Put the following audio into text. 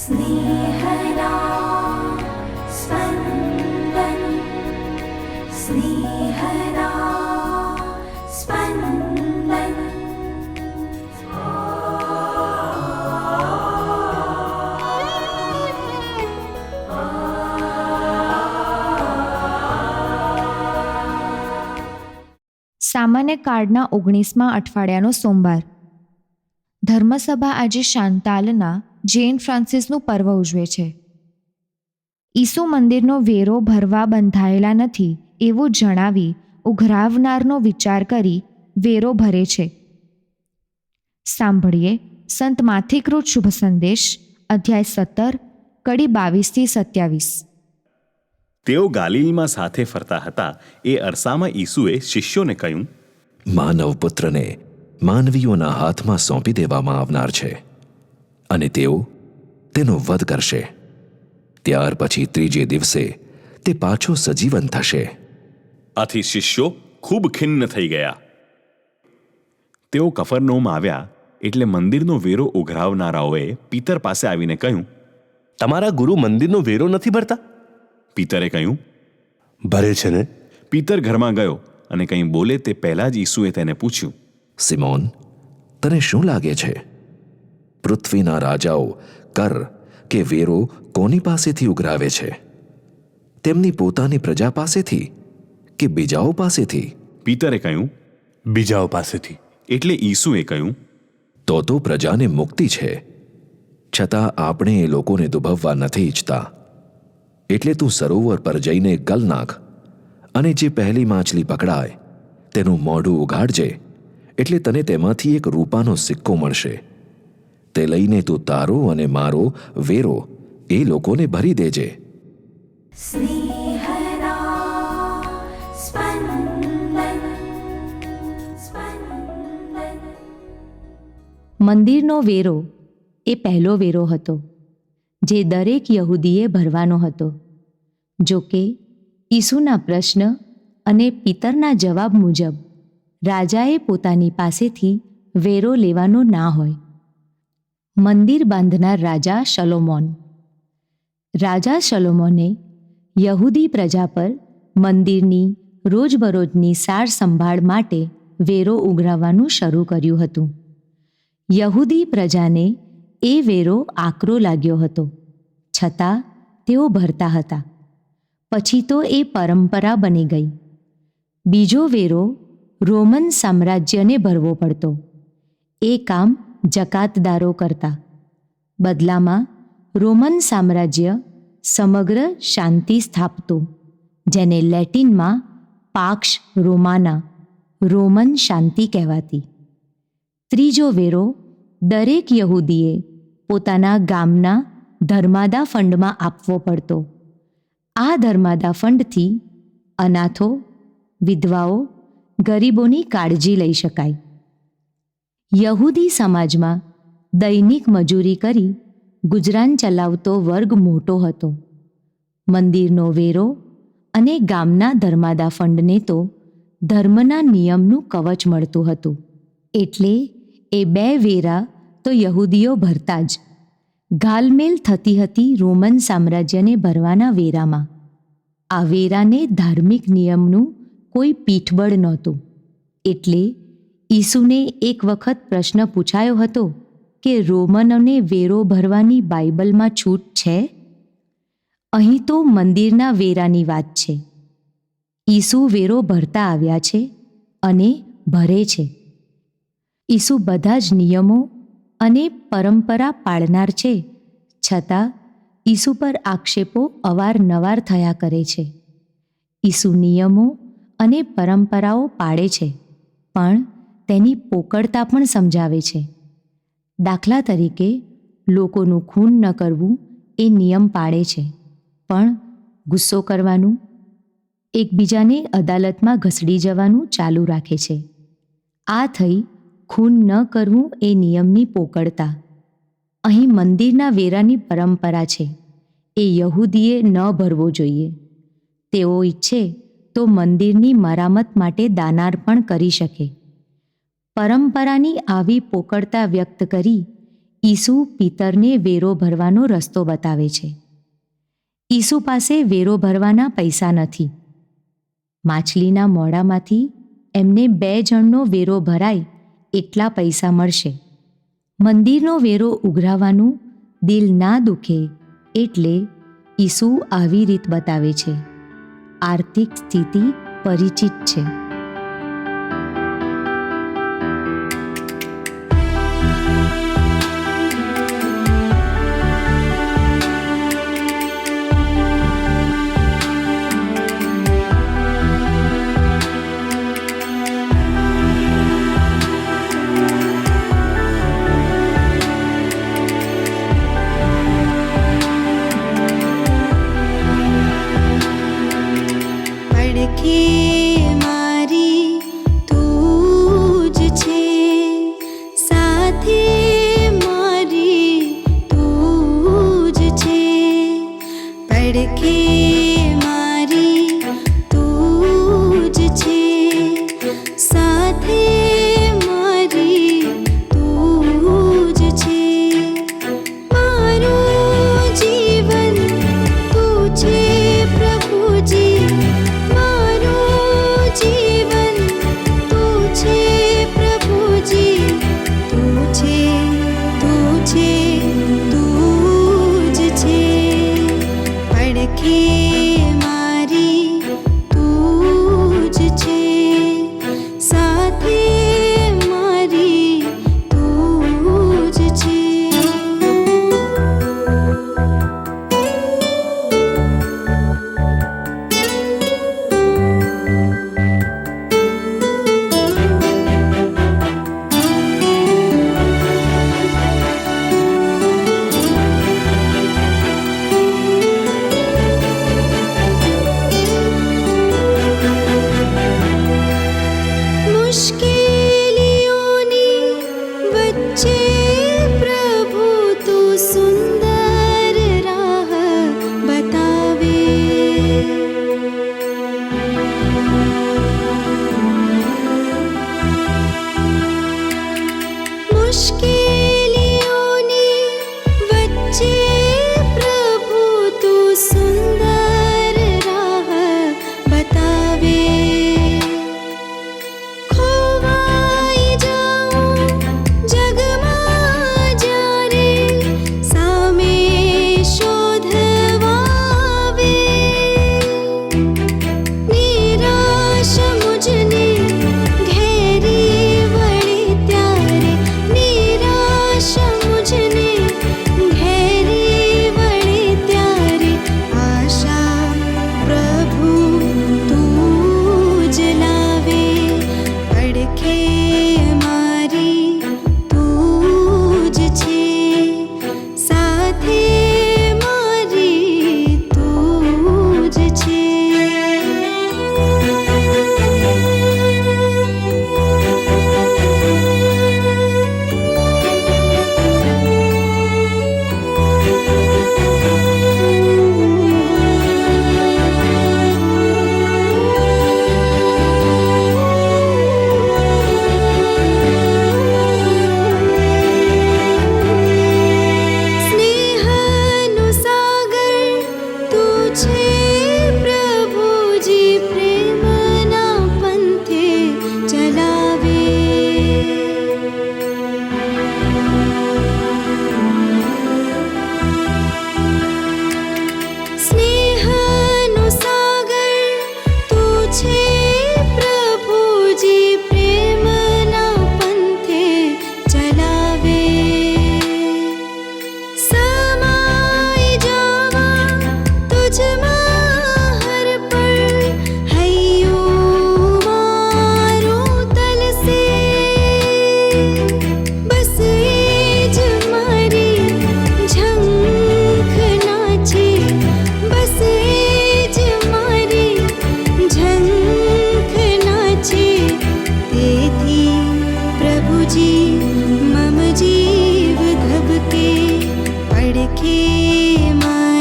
स्नेहदा स्पन्दन् स्नेहदा स्पन्दन् સામાન્ય કાર્ડના ઓગણીસમાં અઠવાડિયાનો સોમવાર ધર્મસભા આજે શાંતાલના જૈન ફ્રાન્સિસનું પર્વ ઉજવે છે. ઈસુ મંદિરનો વેરો ભરવા બંધાયેલા નથી એવું જણાવી ઉઘરાવનારનો વિચાર કરી વેરો ભરે છે. સાંભળીએ સંત માથિકૃત શુભ સંદેશ અધ્યાય સત્તર કડી બાવીસથી સત્યાવીસ. તેઓ ગાલિલમાં સાથે ફરતા હતા. એ અરસામાં ઈસુએ શિષ્યોને કહ્યું માનવ પુત્રને માનવીઓના હાથમાં સોંપી દેવામાં આવનાર છે. અને તેઓ તેનો વધ કરશે. ત્યાર પછી ત્રીજે દિવસે તે પાછો સજીવન થશે. આથી શિષ્યો ખૂબ ખિન્ન થઈ ગયા. તેઓ કફરનોમ આવ્યા એટલે મંદિરનો વેરો ઉઘરાવનારાઓએ પિતર પાસે આવીને કહ્યું તમારા ગુરુ મંદિરનો વેરો નથી ભરતા? પિતરે કહ્યું ભરે છે ને? પિતર ઘરમાં ગયો અને કંઈ બોલે તે પહેલાં જ ઈસુએ તેને પૂછ્યું સિમોન તને શું લાગે છે? પૃથ્વીના રાજાઓ કર કે વેરો કોની પાસેથી ઉઘરાવે છે? તેમની પોતાની પ્રજા પાસેથી કે બીજાઓ પાસેથી? પિતરે કહ્યું બીજાઓ પાસેથી. એટલે ઈસુએ કહ્યું તો તો પ્રજાને મુક્તિ છે. છતાં આપણે એ લોકોને દુભવવા નથી ઈચ્છતા. એટલે તું સરોવર પર જઈને ગલ નાખ અને જે પહેલી માછલી પકડાય તેનું મોઢું ઉઘાડજે એટલે તને તેમાંથી એક રૂપાનો સિક્કો મળશે. તે લઈને તું તારો અને મારો વેરો એ લોકોને ભરી દેજે. મંદિરનો વેરો એ પહેલો વેરો હતો જે દરેક યહૂદીએ ભરવાનો હતો. જોકે ઈસુના પ્રશ્ન અને પિતરના જવાબ મુજબ રાજાએ પોતાની પાસેથી વેરો લેવાનો ના હોય. મંદિર બાંધનાર રાજા શલોમોન. રાજા શલોમોને યહૂદી પ્રજા પર મંદિરની, રોજબરોજની સાર સંભાળ માટે વેરો ઉઘરાવવાનું શરૂ કર્યું હતું. યહૂદી પ્રજાને એ વેરો આકરો લાગ્યો હતો, છતાં તેઓ ભરતા હતા. પછી તો એ પરંપરા બની ગઈ. બીજો વેરો રોમન સામ્રાજ્યને ભરવો પડતો. એ કામ જકાતદારો કરતા. બદલામાં રોમન સામ્રાજ્ય સમગ્ર શાંતિ સ્થાપતું, જેને લેટિનમાં પાક્ષ રોમાના રોમન શાંતિ કહેવાતી. ત્રીજો વેરો દરેક યહૂદીએ પોતાના ગામના ધર્માદા ફંડમાં આપવો પડતો. આ ધર્માદા ફંડથી અનાથો, વિધવાઓ ગરીબોની કાળજી લઈ શકાય. યહૂદી સમાજમાં દૈનિક મજૂરી કરી ગુજરાન ચલાવતો વર્ગ મોટો હતો. મંદિરનો વેરો અને ગામના ધર્માદા ફંડને તો ધર્મના નિયમનું કવચ મળતું હતું. એટલે એ બે વેરા તો યહૂદીઓ ભરતા જ. ઘાલમેલ થતી હતી રોમન સામ્રાજ્યને ભરવાના વેરામાં. આ વેરાને ધાર્મિક નિયમનું કોઈ પીઠબળ નહોતું. એટલે ઈસુને એક વખત પ્રશ્ન પૂછાયો હતો કે રોમનોને વેરો ભરવાની બાઇબલમાં છૂટ છે? અહીં તો મંદિરના વેરાની વાત છે. ઈસુ વેરો ભરતા આવ્યા છે અને ભરે છે. ઈસુ બધા જ નિયમો અને પરંપરા પાળનાર છે. છતાં, ઈસુ પર આક્ષેપો અવારનવાર થયા કરે છે. ઈસુ નિયમો અને પરંપરાઓ પાળે છે. પણ તેની પોકળતા પણ સમજાવે છે. દાખલા તરીકે, લોકોનું ખૂન ન કરવું એ નિયમ પાળે છે. પણ ગુસ્સો કરવાનું, એકબીજાને અદાલતમાં ઘસડી જવાનું ચાલુ રાખે છે. આ થઈ ખૂન ન કરવું એ નિયમની પોકળતા. અહીં મંદિરના વેરાની પરંપરા છે. એ યહૂદીએ ન ભરવો જોઈએ. તેઓ ઈચ્છે તો મંદિરની મરામત માટે દાનાર પણ કરી શકે. પરંપરાની આવી પોકળતા વ્યક્ત કરી ઈસુ પિતરને વેરો ભરવાનો રસ્તો બતાવે છે. ઈસુ પાસે વેરો ભરવાના પૈસા નથી. માછલીના મોડામાંથી એમને બે જણનો વેરો ભરાય એટલા પૈસા મળશે. મંદિરનો વેરો ઉઘરાવાનું દિલ ના દુખે એટલે ઈસુ આવી રીત બતાવે છે. આર્થિક સ્થિતિ પરિચિત છે. রেখে দেখে মা